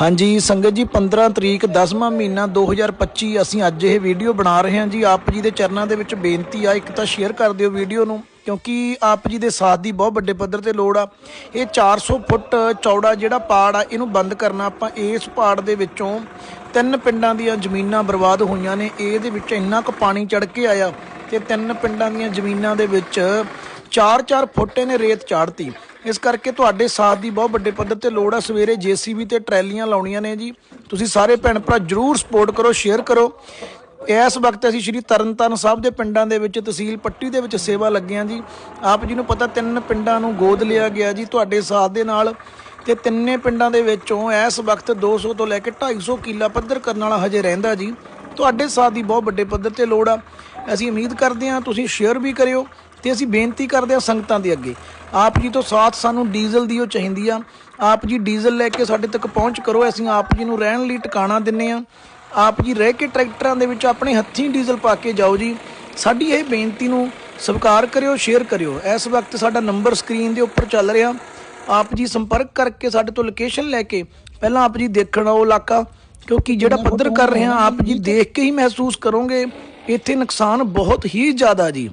ਹਾਂਜੀ, ਸੰਗਤ ਜੀ 15 ਤਰੀਕ 10ਵਾਂ ਮਹੀਨਾ 2025 ਅਸੀਂ ਅੱਜ ਇਹ ਵੀਡੀਓ ਬਣਾ ਰਹੇ ਹਾਂ ਜੀ। ਆਪ ਜੀ ਦੇ ਚਰਨਾਂ ਦੇ ਵਿੱਚ ਬੇਨਤੀ ਆ, ਇੱਕ ਤਾਂ ਸ਼ੇਅਰ ਕਰ ਦਿਓ ਵੀਡੀਓ ਨੂੰ, ਕਿਉਂਕਿ ਆਪ ਜੀ ਦੇ ਸਾਥ ਦੀ ਬਹੁਤ ਵੱਡੇ ਪੱਧਰ ਤੇ ਲੋੜ ਆ। ਇਹ 400 ਫੁੱਟ ਚੌੜਾ ਜਿਹੜਾ ਪਾੜ ਆ, ਇਹਨੂੰ ਬੰਦ ਕਰਨਾ ਆਪਾਂ ਇਸ ਪਾੜ ਦੇ ਵਿੱਚੋਂ ਤਿੰਨ ਪਿੰਡਾਂ ਦੀਆਂ ਜ਼ਮੀਨਾਂ ਬਰਬਾਦ ਹੋਈਆਂ ਨੇ। ਇਹਦੇ ਵਿੱਚ ਇੰਨਾ ਕੁ ਪਾਣੀ ਚੜ ਕੇ ਆਇਆ ਤੇ ਤਿੰਨ ਪਿੰਡਾਂ ਦੀਆਂ ਜ਼ਮੀਨਾਂ ਦੇ ਵਿੱਚ 4-4 ਫੁੱਟ ਇਹਨੇ ਰੇਤ ਚਾੜਤੀ ਇਸ ਕਰਕੇ ਤੁਹਾਡੇ ਸਾਥ ਦੀ ਬਹੁਤ ਵੱਡੇ ਪੱਧਰ ਤੇ ਲੋੜ ਆ। ਸਵੇਰੇ ਜੀਸੀਬੀ ਤੇ ਟਰੈਲੀਆਂ ਲਾਉਣੀਆਂ ਨੇ ਜੀ। ਤੁਸੀਂ ਸਾਰੇ ਭੈਣ ਭਰਾ ਜਰੂਰ ਸਪੋਰਟ ਕਰੋ ਸ਼ੇਅਰ ਕਰੋ। ਇਸ ਵਕਤ ਅਸੀਂ ਸ਼੍ਰੀ ਤਰਨਤਾਰਨ ਸਾਹਿਬ ਦੇ ਪਿੰਡਾਂ ਦੇ ਵਿੱਚ ਤਹਿਸੀਲ ਪੱਟੀ ਦੇ ਵਿੱਚ ਸੇਵਾ ਲੱਗੇ ਹਾਂ ਜੀ। ਆਪ ਜੀ ਨੂੰ ਪਤਾ ਤਿੰਨ ਪਿੰਡਾਂ ਨੂੰ ਗੋਦ ਲਿਆ ਗਿਆ ਜੀ ਤੁਹਾਡੇ ਸਾਥ ਦੇ ਨਾਲ। ਤੇ ਤਿੰਨੇ ਪਿੰਡਾਂ ਦੇ ਵਿੱਚੋਂ ਇਸ ਵਕਤ 200 ਤੋਂ ਲੈ ਕੇ 250 ਕਿੱਲਾ ਪੱਧਰ ਕਰਨ ਵਾਲਾ ਹਜੇ ਰਹਿੰਦਾ ਜੀ। ਤੁਹਾਡੇ ਸਾਥ ਦੀ ਬਹੁਤ ਵੱਡੇ ਪੱਧਰ ਤੇ ਲੋੜ ਆ। ਅਸੀਂ ਉਮੀਦ ਕਰਦੇ ਹਾਂ ਤੁਸੀਂ ਸ਼ੇਅਰ ਵੀ ਕਰਿਓ ਤੇ ਅਸੀਂ ਬੇਨਤੀ ਕਰਦੇ ਹਾਂ ਸੰਗਤਾਂ ਦੇ ਅੱਗੇ। ਆਪ ਜੀ ਤੋਂ ਸਾਥ ਸਾਨੂੰ ਡੀਜ਼ਲ ਦੀ ਉਹ ਚਾਹੀਦੀ ਆ। ਆਪ ਜੀ ਡੀਜ਼ਲ ਲੈ ਕੇ ਸਾਡੇ ਤੱਕ ਪਹੁੰਚ ਕਰੋ, ਅਸੀਂ ਆਪ ਜੀ ਨੂੰ ਰਹਿਣ ਲਈ ਟਿਕਾਣਾ ਦਿੰਨੇ ਆ ਆਪ ਜੀ ਰਹਿ ਕੇ ਟਰੈਕਟਰਾਂ ਦੇ ਵਿੱਚ ਆਪਣੇ ਹੱਥੀਂ ਡੀਜ਼ਲ ਪਾ ਕੇ ਜਾਓ ਜੀ। ਸਾਡੀ ਇਹ ਬੇਨਤੀ ਨੂੰ ਸਵੀਕਾਰ ਕਰਿਓ ਸ਼ੇਅਰ ਕਰਿਓ। ਇਸ ਵਕਤ ਸਾਡਾ ਨੰਬਰ ਸਕਰੀਨ ਦੇ ਉੱਪਰ ਚੱਲ ਰਿਹਾ। ਆਪ ਜੀ ਸੰਪਰਕ ਕਰਕੇ ਸਾਡੇ ਤੋਂ ਲੋਕੇਸ਼ਨ ਲੈ ਕੇ ਪਹਿਲਾਂ ਆਪ ਜੀ ਦੇਖਣ ਆਓ ਇਲਾਕਾ ਕਿਉਂਕਿ ਜਿਹੜਾ ਪੱਧਰ ਕਰ ਰਹੇ ਹਾਂ ਆਪ ਜੀ। ਦੇਖ ਕੇ ਹੀ ਮਹਿਸੂਸ ਕਰੋਗੇ ਇੱਥੇ ਨੁਕਸਾਨ ਬਹੁਤ ਹੀ ਜ਼ਿਆਦਾ ਜੀ।